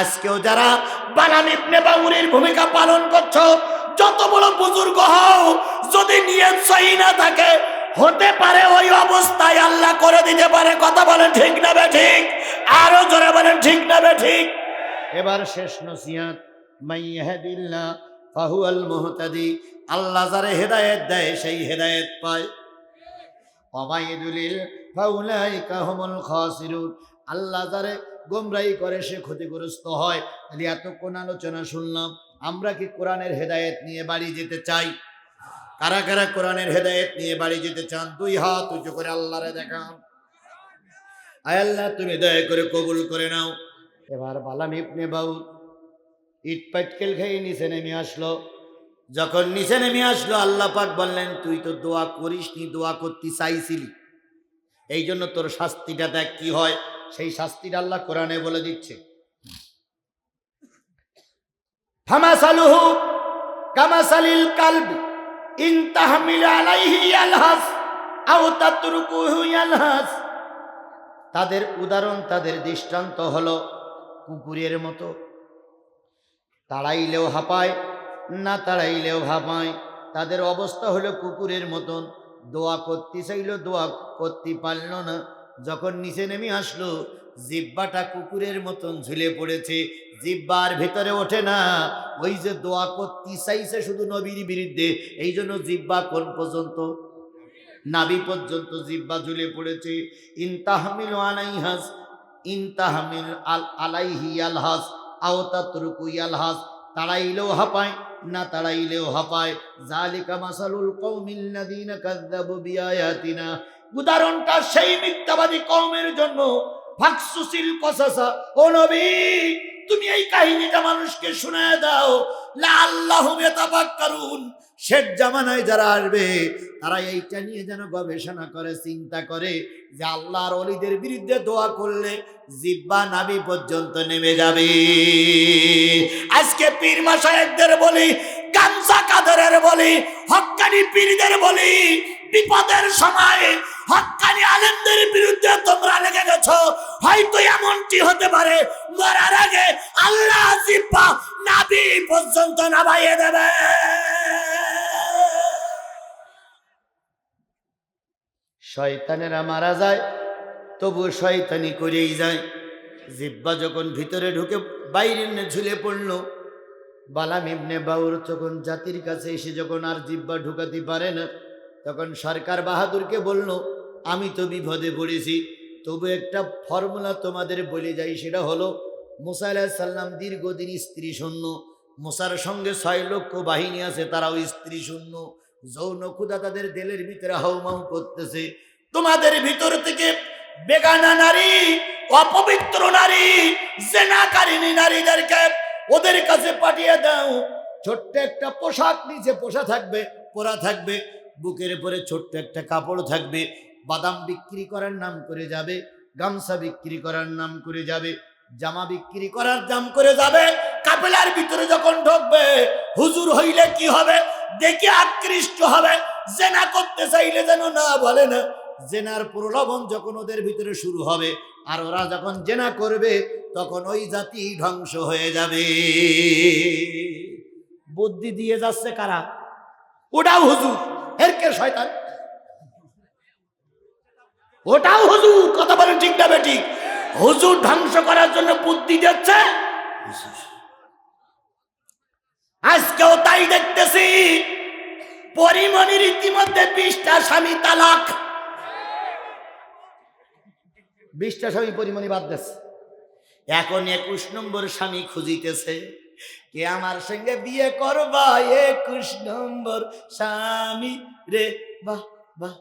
আজকেও যারা বানান ইবনে বাউরির ভূমিকা পালন করছ, যত বড় বুজুর্গ হও, যদি নিয়ত সহি না থাকে, হতে পারে ওই অবস্থায় আল্লাহ করে দিতে পারে। কথা বলেন ঠিক না বে ঠিক? আরও জোরে বলেন ঠিক না বে ঠিক? এবার শেষ নসিহত মাইয়াহদিল্লাহ ফাহুয়াল মুহতাদি। আল্লাহ যারে হেদায়েত দেয়, সেই হেদায়েত পায়। অমাইদুলিল ফাউলাইকা হুমুল খাসিরুন। আল্লাহ যারে গোমরাই করে, সে ক্ষতিগ্রস্ত হয়। তাহলে এতক্ষণ আলোচনা শুনলাম। আমরা কি কোরআনের হেদায়েত নিয়ে বাড়ি যেতে চাই? কারা কারা কোরআনের হেদায়েত নিয়ে বাড়ি যেতে চান? দুই হাত উঁচু করে আল্লাহরে দেখান। আয় আল্লাহ, তুমি দয়া করে কবুল করে নাও। এবার বালাম ইবনে বাউ ইট পাটকেল খেয়ে নিচে নেমে আসলো। যখন নিচে নেমে আসলো, আল্লাহ পাক বললেন, তুই তো দোয়া করিস নি দোয়া করতে চাইছিলি। এই জন্য তোর শাস্তিটা দেখ কি হয়। সেই শাস্তির আল্লাহ কোরআনে বলে দিচ্ছে। তাদের উদাহরণ, তাদের দৃষ্টান্ত হলো কুকুরের মতো। তাড়াইলেও হাঁপায়, না তাড়াইলেও হাঁপায়। তাদের অবস্থা হলো কুকুরের মতন। দোয়া করতে চাইলো, দোয়া করতে পারল না। যখন নিচে নেমে আসলো, জিব্বাটা কুকুরের মতন ঝুলে পড়েছে। জিব্বার ভেতরে ওঠে না। ওই যে দোয়া করতে চাইছে শুধু নবীর বিরুদ্ধে, এই জন্য জিব্বা কোন পর্যন্ত? নাবি পর্যন্ত জিব্বা ঝুলে পড়েছে। ইনতাহমিল আলাইহাস ইনতাহমিল আল, আলাইহি আলহাস আওতাতরুকু আলহাস তাড়াইলেও হাঁপায়, না তাড়াইলেও হাঁপায়। জালিকা মাসালুল কৌমিল নাদিনা কাযযাবু বিআয়াতিনা। উদাহরণটা সেই মিথ্যাবাদী কওমের জন্য। তুমি এই কাহিনীটা মানুষকে শোনায় দাও। লা আল্লাহু ইয়াতাফাক্কারুন। শেষ জামানায় যারা আসবে, তারা এইটা নিয়ে যেন গবেষণা করে, চিন্তা করে যে আল্লাহর অলিদের বিরুদ্ধে দোয়া করলে জিব্বা নাবি পর্যন্ত নেমে যাবে। আজকে পীর মাসায়েকদের বলি গামসা কাদরের বলি হক্কানি পীরদের বলি বিপদের সময় হক্কানি আলেমদের বিরুদ্ধে তোমরা লেগে গেছো। হয়তো এমনটি হতে পারে, মরার আগে আল্লাহ জিব্বা নাবি পর্যন্ত নামাইয়ে দেবে। শয়তানেরা মারা যায় তবু শয়তানি করেই যায়। জিব্বা যখন ভিতরে ঢুকে বাইরে ঝুলে পড়ল, বালাম ইবনে বাউর যখন জাতির কাছে এসে যখন আর জিব্বা ঢুকাতে পারে না তখন সরকার বাহাদুরকে বলল, আমি তো বিপদে পড়েছি। তবু একটা ফর্মুলা তোমাদের বলে যাই, সেটা হলো, মুসা আলাহিসাল্লাম দীর্ঘদিন স্ত্রী শূন্য। মুসার সঙ্গে ছয় লক্ষ বাহিনী আছে, তারাও স্ত্রী শূন্য। যৌন ক্ষুদা তাদের দেলের ভিতরে হাউমাউ করতেছে। তোমাদের ভিতর থেকে বেগানা নারী, অপবিত্র নারী জেনাকারিনী নারীদেরকে ওদের কাছে পাঠিয়ে দাও। ছোট্ট একটা পোশাক নিচে পোষা থাকবে, পরা থাকবে। বুকের উপরে ছোট্ট একটা কাপড় থাকবে, বাদাম বিক্রি করার নাম করে যাবে, গামছা বিক্রি করার নাম করে যাবে, জামা বিক্রি করার দাম করে যাবে, কাপেলার ভিতরে যখন ঢুকবে, হুজুর হইলে কি হবে? দেখে আকৃষ্ট হবে, জেনা করতে চাইলে যেন না বলে না, জেনার প্রলোভন যখন ওদের ভিতরে শুরু হবে, আর ওরা যখন জেনা করবে, তখন ওই জাতি ধ্বংস হয়ে যাবে। বুদ্ধি দিয়ে যাচ্ছে কারা? ওটাও হুজুর। এরকে শয়তান। ওটাও হুজুর, কথা বলেন ঠিক না বেটি হুজুর ধ্বংস করার জন্য বুদ্ধি দিচ্ছে। আজকেও তাই দেখতেছি। পরিমণির ইতিমধ্যে বিশটা স্বামী তালাক। বিশটা স্বামী পরিমণি বাদ দিচ্ছে এখন একুশ নম্বর স্বামী খুঁজিতেছে। কে আমার সঙ্গে বিয়ে করবা? একুশ নম্বর স্বামী রে। বাহ বাহ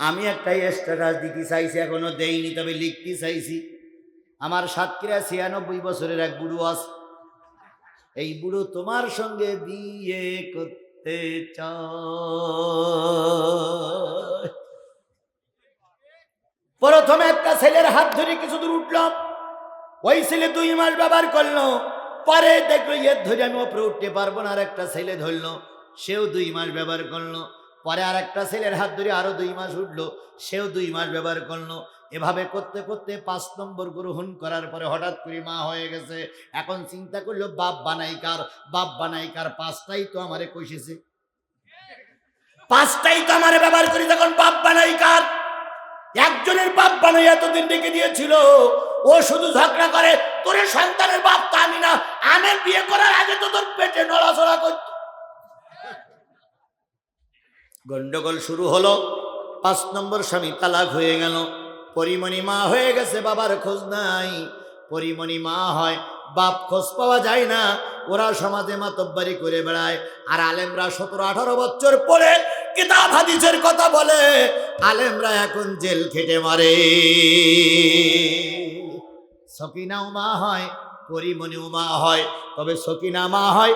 আমি একটা স্ট্যাটাস দিতে চাইছি, এখনও দেইনি, তবে লিখতে চাইছি। আমার সাতক্ষীরা ছিয়ানব্বই বছরের এক বুড়ো আছে। এই বুড়ো তোমার সঙ্গে বিয়ে করতে চায়। প্রথমে একটা ছেলের হাত ধরে কিছু দূর উঠলাম। ওই ছেলে দুই মাস ব্যবহার করল, পরে দেখল ইয়ে ধরে আমি ওপরে উঠতে পারব না আর একটা ছেলে ধরলো। সেও দুই মাস ব্যবহার করল, পরে আর একটা ছেলের হাত ধরে আরও দুই মাস উঠল, সেও দুই মাস ব্যবহার করল। এভাবে করতে করতে পাঁচ নম্বর গ্রহণ করার পরে হঠাৎ করে মা হয়ে গেছে। এখন চিন্তা করল, বাপ বানাই কার? বাপ বানাই কার? পাঁচটাই তো আমারে কষেছে পাঁচটাই তো আমারে ব্যবহার করি তখন বাপ বানাই কার? একজনের বাপ বানাই এতদিন ডেকে দিয়েছিল। ও শুধু ঝগড়া করে, তোর সন্তানের বাপ তো আমি না আমি বিয়ে করার আগে তো তোর পেটে নড়াচড়া করত। গন্ডগোল শুরু হলো, পাঁচ নম্বর স্বামী তালাক হয়ে গেল। পরিমণি মা হয়ে গেছে, বাবার খোঁজ নাই। পরিমণি মা হয়, বাপ খোঁজ পাওয়া যায় না। ওরা সমাজে মাতব্বারি করে বেড়ায়। আর আলেমরা সতেরো, আঠারো বছর পরে কিতাব, হাদিসের কথা বলে, আলেমরা এখন জেল খেটে মারে। সকিনাও মা হয় পরিমণিও মা হয়, তবে সকিনা মা হয়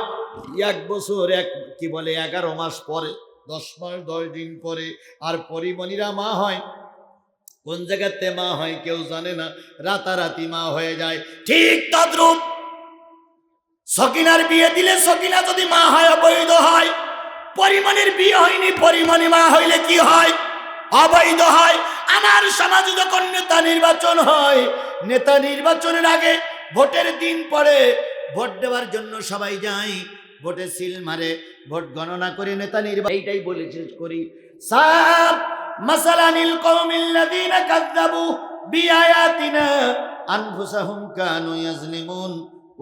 এক বছর এক, কি বলে, এগারো মাস পরে, দশ মাস দশ দিন পরে, আর পরিমণিরা মা হয়। কোন জায়গাতে মা হয় কেউ জানে না, রাতারাতি মা হয়ে যায়। ঠিক তদ্রুপ সকিনার বিয়ে দিলে সকিনা যদি মা হয়, অবৈধ হয়। পরিমাণের বিয়ে হয়নি, পরিমাণে মা হইলে কি হয়? অবৈধ হয়। আমার সমাজে যখন নেতা নির্বাচন হয়। নেতা নির্বাচনের আগে ভোটের দিন পরে ভোট দেওয়ার জন্য সবাই যায়, ভোটে সিল মারে, ভোট গণনা করে নেতা নির্বাচন এইটাই বলে শেষ করি। সাব মাসালানিল কওমিল্লাযীনা কাযযাবু বিআয়াতিনা আনফুসাহুম কানু ইয়াজলিমুন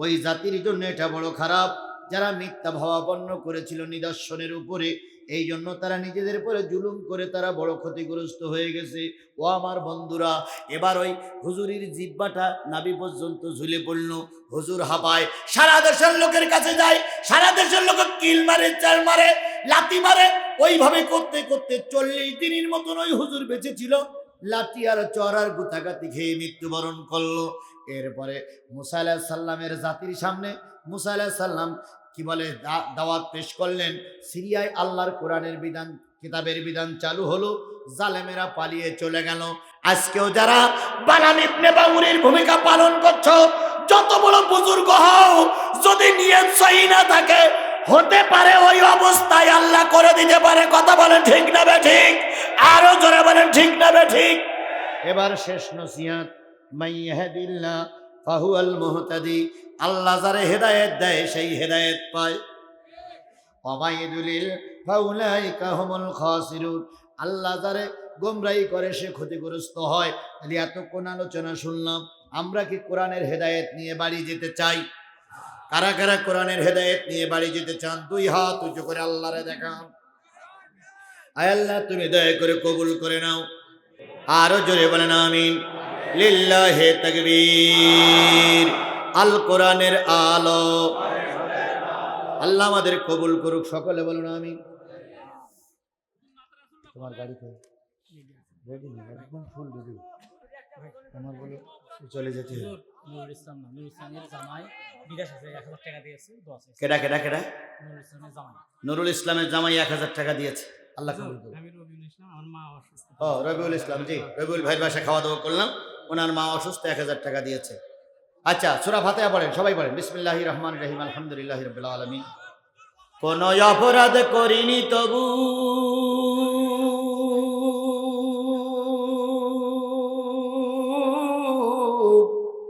ওই জাতির জন্য এটা বড় খারাপ। যারা মিথ্যা ভাবাপন্ন করেছিল নিদর্শনের উপরে এই জন্য তারা নিজেদের উপরে জুলুম করে তারা বড় ক্ষতিগ্রস্ত হয়ে গেছে। ও আমার বন্ধুরা, এবার ওই হুজুরির জিব্বাটা নাবি পর্যন্ত ঝুলে পড়ল। হুজুর হাবায় সারা দেশের লোকের কাছে যায়, সারা দেশের লোক কিল মারে, চাল মারে লাতি মারে। ওইভাবে করতে করতে চল্লিশ দিনের মতন ওই হুজুর বেঁচে ছিল। লাঠি আর চড়ার গুতাগাতি খেয়ে মৃত্যুবরণ করল। এরপরে মুসা সাল্লামের জাতির সামনে, মুসা সাল্লাম কি বলে দাওয়াত পেশ করলেন। সিরিয়ায় আল্লাহর কোরআনের বিধান, কিতাবের বিধান চালু হলো, জালেমেরা পালিয়ে চলে গেল। আজকেও যারা বানান ভূমিকা পালন করছ, যত বড় বুজুর্গ হও, যদি নিয়ত সহি না থাকে, হতে পারে ওই অবস্থায় আল্লাহ করে দিতে পারে। কথা বলেন ঠিক না বে ঠিক? আরও জোরে বলেন ঠিক না বে ঠিক? এবার শেষ নসিহাত, মাইয়াহদিল্লাহ, ফাহুয়াল মুহতাদি আল্লাহ যারে হেদায়েত দেয়, সেই হেদায়েত পায়। আল্লাহ যারে গোমরাই করে, সে ক্ষতিগ্রস্ত হয়। তাহলে এতক্ষণ আলোচনা শুনলাম, আমরা কি কোরআনের হেদায়েত নিয়ে বাড়ি যেতে চাই? কারা কারা কোরআনের হেদায়েত নিয়ে বাড়ি যেতে চান? দুই হাত উঁচু করে আল্লাহরে দেখান। আয় আল্লাহ, তুমি দয়া করে কবুল করে নাও। আরও জোরে বলেন, আমিন। লিল্লাহে তাকবীর। আল কোরআনের আলো। আল্লাহ আমাদের কবুল করুক সকলে বলুন আমি তোমার গাড়িতে রেডি একদম ফুল রেডি আমার বলে চলে যেতে হবে। নুরুল ইসলাম না নুরুল ইসলামের জামাই বিদেশ আছে এক হাজার টাকা দিয়েছে দোয়া কেডা কেডা কেডা? নুরুল ইসলামের জামাই। নুরুল ইসলামের জামাই এক হাজার টাকা দিয়েছে। আল্লাহ কবুল করুক। আমি রবিউল ইসলাম আমার মা অসুস্থ। ও রবিউল ইসলাম জি। রবিউল ভাইয়ের বাসায় খাওয়া দাওয়া করলাম। ওনার মা অসুস্থ এক হাজার টাকা দিয়েছে। আচ্ছা সুরা ফাতেহা পড়েন, সবাই পড়েন। বিসমিল্লাহ রহমান রহিম আলহামদুলিল্লাহ রবিল আলমিন। কোন অপরাধ করিনি তবু।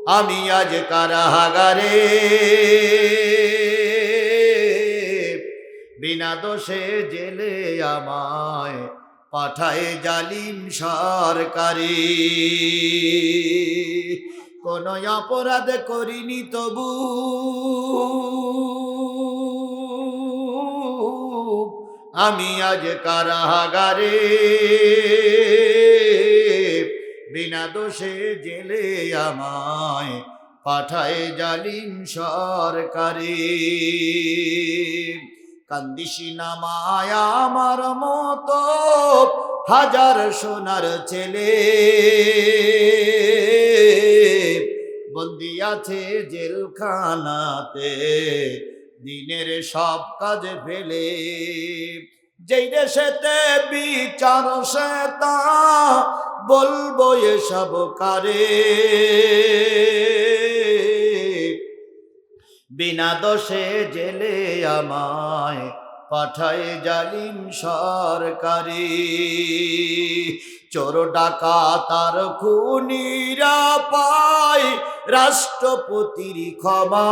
আমি আজ কারাগারে। বিনা দোষে জেলে আমায় পাঠায় জালিম সরকারি। কোন অপরাধ করিনি তবু। আমি আজ কারাগারে, বিনা দোষে জেলে আমায় পাঠায় জালিম সরকারে। কান্দিসি নামায় আমার মতো হাজার সোনার ছেলে। বন্দি আছে জেলখানাতে। দিনের সব কাজ ফেলে। যেই দেশেতে বিচার তা বলব এসব কারে। বিনা দোষে জেলে আমায় পাঠায় জালিম সরকারি। চোর ডাকা তার খুনিরা পায় রাষ্ট্রপতির ক্ষমা।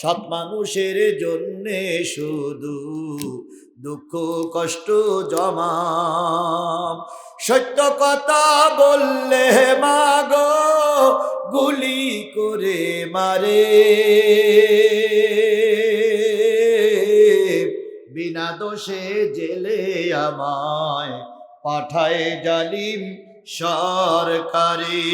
সৎ মানুষের জন্যে শুধু দুঃখ, কষ্ট জমা। সত্য কথা বললে মাগো, গুলি করে মারে। বিনা দোষে জেলে আমায় পাঠায় জালিম সরকারি।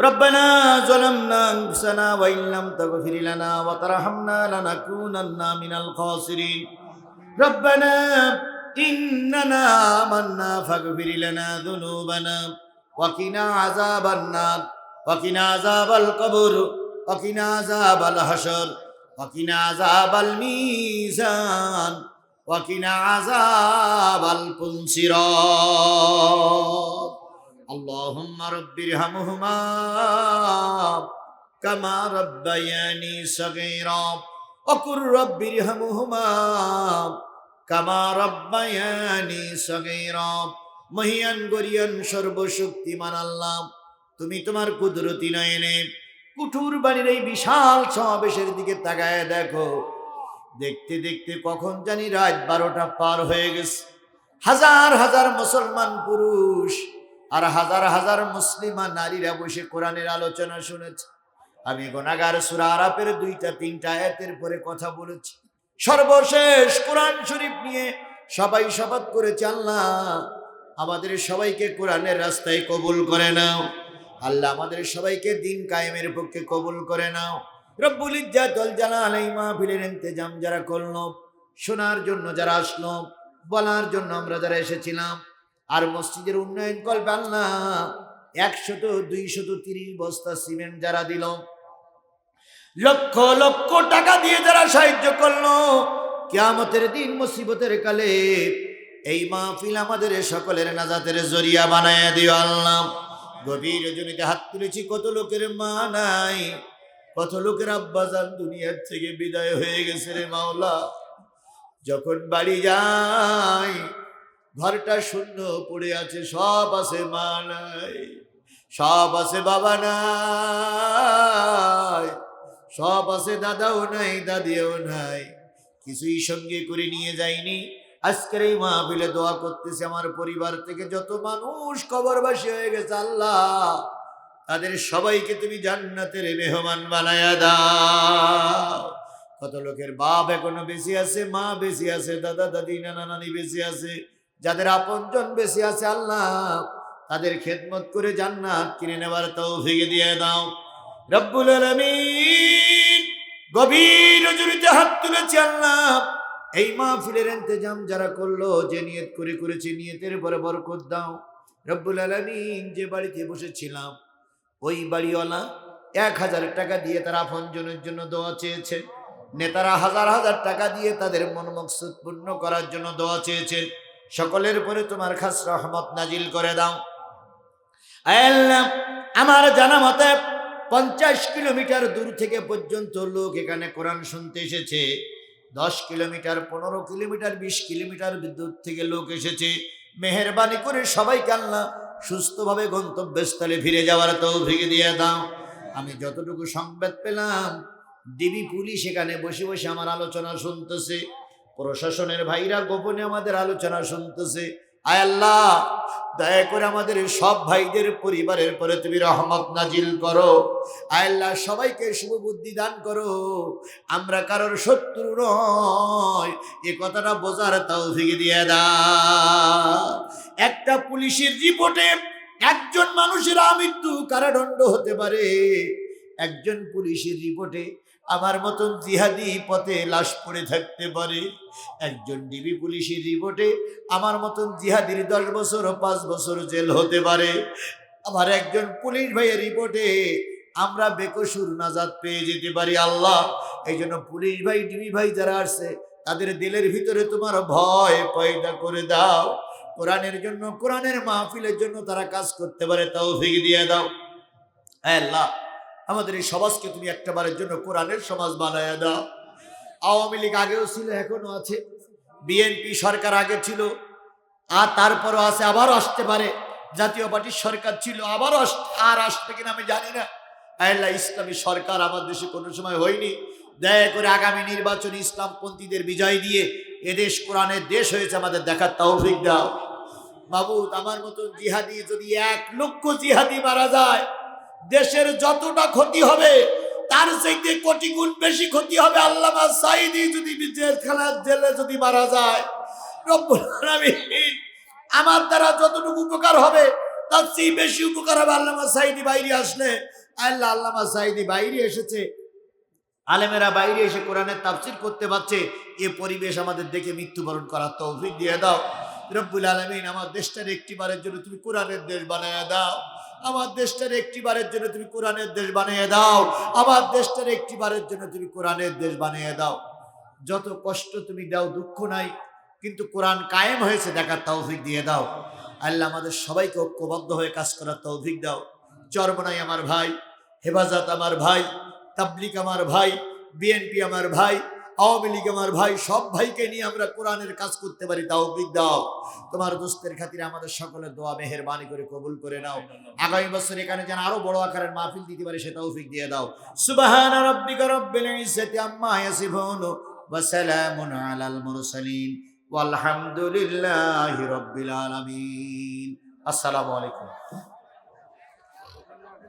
ربنا ظلمنا انفسنا وان لم تغفر لنا وترحمنا لنكونن من الخاسرين ربنا اننا آمنا فاغفر لنا ذنوبنا وقنا عذاب النار وقنا عذاب القبر وقنا عذاب الحشر وقنا عذاب الميزان وقنا عذاب القنصرات اللهم رب ارحمهما كما ربياني صغيرا وقل رب ارحمهما كما ربياني صغيرا মহিয়ান গরিয়ান সর্বশক্তিমান আল্লাহ তুমি তোমার কুদরতি নয়নে কুঠুর বাড়ির এই বিশাল সমাবেশের দিকে তাকায় দেখো দেখতে দেখতে কখন জানি রাত বারোটা পার হয়ে গেছে হাজার হাজার মুসলমান পুরুষ আর হাজার হাজার মুসলিমা নারীরা বসে কোরআনের আলোচনা শুনেছে। আমি গোনাগার সুরা আরাপের দুইটা, তিনটা আয়াতের পরে কথা বলেছি। সর্বশেষ কোরআন শরীফ নিয়ে সবাই শপথ করেছে, আল্লাহ আমাদের সবাইকে কোরআনের রাস্তায় কবুল করে নাও। আল্লাহ আমাদের সবাইকে দিন কায়েমের পক্ষে কবুল করে নাও। রব্বুল ইজ্জাতুল জালাল এই মাহফিলের ইন্তেজাম যারা করল, শোনার জন্য যারা আসলো, বলার জন্য আমরা যারা এসেছিলাম আর মসজিদের উন্নয়ন করবে আল্লাহ একশত দুইশত তিরিশ বস্তা সিমেন্ট যারা দিল। লক্ষ লক্ষ টাকা দিয়ে যারা সাহায্য করল, কেয়ামতের দিন মুসিবতের কালে এই মাহফিল আমাদের সকলের নাজাতের জরিয়া বানায় দিও আল্লাহ। গভীর জনিতে হাত তুলেছি, কত লোকের মা নাই, কত লোকের আব্বাজান দুনিয়ার থেকে বিদায় হয়ে গেছে রে মাওলা। যখন বাড়ি যায় ঘরটা শূন্য পড়ে আছে, সব আছে মা নাই সব আছে বাবা নাই, সব আছে দাদাও নাই, দাদিও নাই, কিছুই সঙ্গে করে নিয়ে যাইনি আজকের এই মাহফিলে দোয়া করতেছে আমার পরিবার থেকে, যত মানুষ কবরবাসী হয়ে গেছে, আল্লাহ, তাদের সবাইকে তুমি জান্নাতের মেহমান বানায়া দাও। কত লোকের বাপ এখনও বেশি আছে, মা বেশি আছে, দাদা, দাদি, নানা, নানি বেশি আছে যাদের আপনজন বেশি আছে আল্লাহ, তাদের খেদমত করে জান্নাত কিনে নেবার তৌফিক দিয়ে দাও। রব্বুল আলামিন গভীর জড়িতে হাত তুলেছে আল্লাহ। এই মা মাহফিলের ইন্তজাম যারা করল, যে নিয়ত করে করেছে, নিয়তের পরে বরকত দাও। রব্বুল আলামিন যে বাড়িতে বসেছিলাম, ওই বাড়িওয়ালা এক হাজার টাকা দিয়ে তারা আপনজনের জন্য দোয়া চেয়েছে। নেতারা হাজার হাজার টাকা দিয়ে তাদের মন মকসুদ পূর্ণ করার জন্য দোয়া চেয়েছে। সকলের পরে তোমার খাস রহমত নাজিল করে দাও। আমার জানা মতে পঞ্চাশ কিলোমিটার দূর থেকে পর্যন্ত লোক এখানে কোরআন শুনতে এসেছে। দশ কিলোমিটার, পনেরো কিলোমিটার, বিশ কিলোমিটার দূর থেকে লোক এসেছে। মেহরবানি করে সবাইকে আল্লাহ সুস্থভাবে গন্তব্যস্থলে ফিরে যাওয়ার তৌফিক দিয়ে দাও। আমি যতটুকু সংবাদ পেলাম, ডিবি পুলিশ এখানে বসে বসে আমার আলোচনা শুনতেছে। প্রশাসনের ভাইরা গোপনে আমাদের আলোচনা শুনতেছে। আয় আল্লাহ, দয়া করে আমাদের সব ভাইদের পরিবারের পরে তুমি রহমত নাজিল করো। আল্লাহ, সবাইকে শুভ বুদ্ধি দান করো। আমরা কারোর শত্রু নয়, এ কথাটা বোঝার তৌফিক দিয়ে দা একটা পুলিশের রিপোর্টে একজন মানুষের আমৃত্যু কারাদণ্ড হতে পারে। একজন পুলিশের রিপোর্টে আমার মতন জিহাদি পথে লাশ পড়ে থাকতে পারে। একজন ডিবি পুলিশের রিপোর্টে আমার মতন জিহাদির দশ বছর পাঁচ বছর জেল হতে পারে। আমার একজন পুলিশ ভাইয়ের রিপোর্টে আমরা বেকসুর নাজাদ পেয়ে যেতে পারি আল্লাহ। এই জন্য পুলিশ ভাই, ডিবি ভাই যারা আসছে, তাদের দিলের ভিতরে তোমার ভয় পয়দা করে দাও। কোরআনের জন্য, কোরআনের মাহফিলের জন্য তারা কাজ করতে পারে তাও তৌফিক দিয়ে দাও। আল্লাহ আমাদের এই সমাজকে তুমি একটাবারের জন্য কোরআনের সমাজ বানায় দাও। আওয়ামী লীগ আগেও ছিল এখনও আছে। বিএনপি সরকার আগে ছিল, আর তারপরও আছে, আবারও আসতে পারে। জাতীয় পার্টির সরকার ছিল, আবারও আর আসবে কিনা আমি জানি না। আল্লাহ, ইসলামী সরকার আমার দেশে কোনো সময় হয়নি। দয়া করে আগামী নির্বাচনে ইসলামপন্থীদের বিজয় দিয়ে এদেশ কোরআনের দেশ হয়েছে, আমাদের দেখার তৌফিক দাও। বাবুদ আমার মতন জিহাদি যদি এক লক্ষ জিহাদি মারা যায় দেশের যতটা ক্ষতি হবে, তার চাইতে কোটি গুণ বেশি ক্ষতি হবে আল্লামা সাইদি যদি জেল খেলার জেলে যদি মারা যায়। আমার দ্বারা যতটুকু উপকার হবে, তার চেয়ে বেশি উপকার হবে আল্লামা সাইদি বাইরে আসলে। আল্লাহ আল্লামা সাইদি বাইরে এসেছে। আলেমেরা বাইরে এসে কোরআনের তাফসির করতে পারছে, এ পরিবেশ আমাদের দেখে মৃত্যুবরণ করার তৌফিক দিয়ে দাও। রব্বুল আলমিন আমার দেশটার একটি বারের জন্য তুমি কোরআনের দেশ বানায় দাও। আমার দেশটার একটি বারের জন্য তুমি কোরআনের দেশ বানিয়ে দাও। আমার দেশটার একটি বারের জন্য তুমি কোরআনের দেশ বানিয়ে দাও। যত কষ্ট তুমি দাও, দুঃখ নাই, কিন্তু কোরআন কায়েম হয়েছে, দেখার তৌফিক দিয়ে দাও। আল্লাহ আমাদের সবাইকে ঐক্যবদ্ধ হয়ে কাজ করার তৌফিক দাও। চরমনাই আমার ভাই, হেফাজত আমার ভাই, তাবলিক আমার ভাই, বিএনপি আমার ভাই আওয়ামী লীগ আমার ভাই, সব ভাইকে নিয়ে আমরা কোরআনের কাজ করতে পারি, তৌফিক দাও। তোমার দোস্তের খাতিরে আমাদের সকলের দোয়া মেহেরবানি করে কবুল করে নাও। আগামী বছর এখানে যেন আরও বড় আকারের মাহফিল দিতে পারে, সে তৌফিক দিয়ে দাও। সুবহান রাব্বিকা রব্বিল ইজ্জাতি আম্মা ইয়াসিফুন ওয়া সালামুন আলাল মুরসালিন। ওয়ালহামদুলিল্লাহি রাব্বিল আলামিন। আসসালামু আলাইকুম।